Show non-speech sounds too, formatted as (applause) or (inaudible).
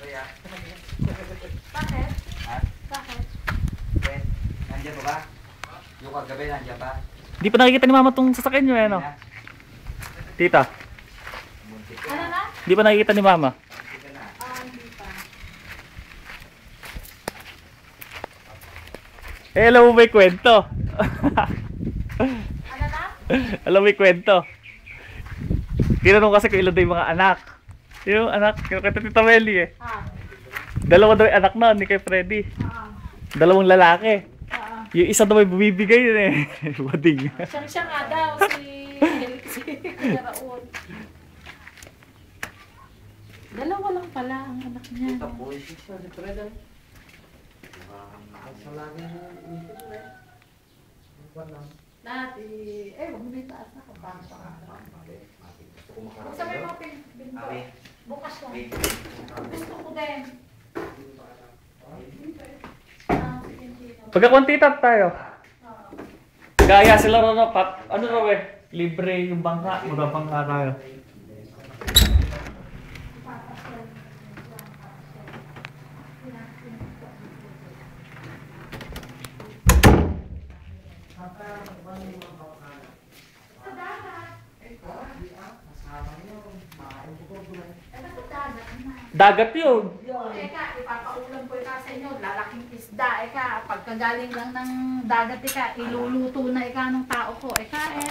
ka. Bakit? Ha? Bakit? Ben, nandiyan pa ba? Yung kagabi, nandiyan ba? Hindi pa nakikita ni mama tong sasakyan nyo, eh, no? Na? Tita, Ano na. na? hindi pa nakikita ni mama. Na. Ah, hindi pa. Eh, alam mo may kwento. Ano na? (laughs) alam mo may kwento. Tinanong kasi kung ilan daw yung mga anak. Yung anak, yung kata Tita Melly eh. Ah. Dalawa daw yung anak na, ni kay Freddy. Ah. Dalawang lalaki. Ah. Yung isa daw may bumibigay yun eh. (laughs) Wading. Siyang siya nga daw si si (laughs) Raul. Dalawa lang pala ang anak niya. Tapos, isa si Fred ay. Dati, eh, huwag mo na itaas na kapag mo yung mga pin- pinto. Bukas lang. wait. Gusto ko din. Ah, tita tayo. Ah. Gaya sila ron, no? Pat, ano raw eh? Libre yung bangka. Magabangka tayo. Dagat yun. Eka, ipapaulam ko ika sa inyo, lalaking isda, eka, pagkagaling lang ng dagat, eka, iluluto na eka ng tao ko, eka, eh.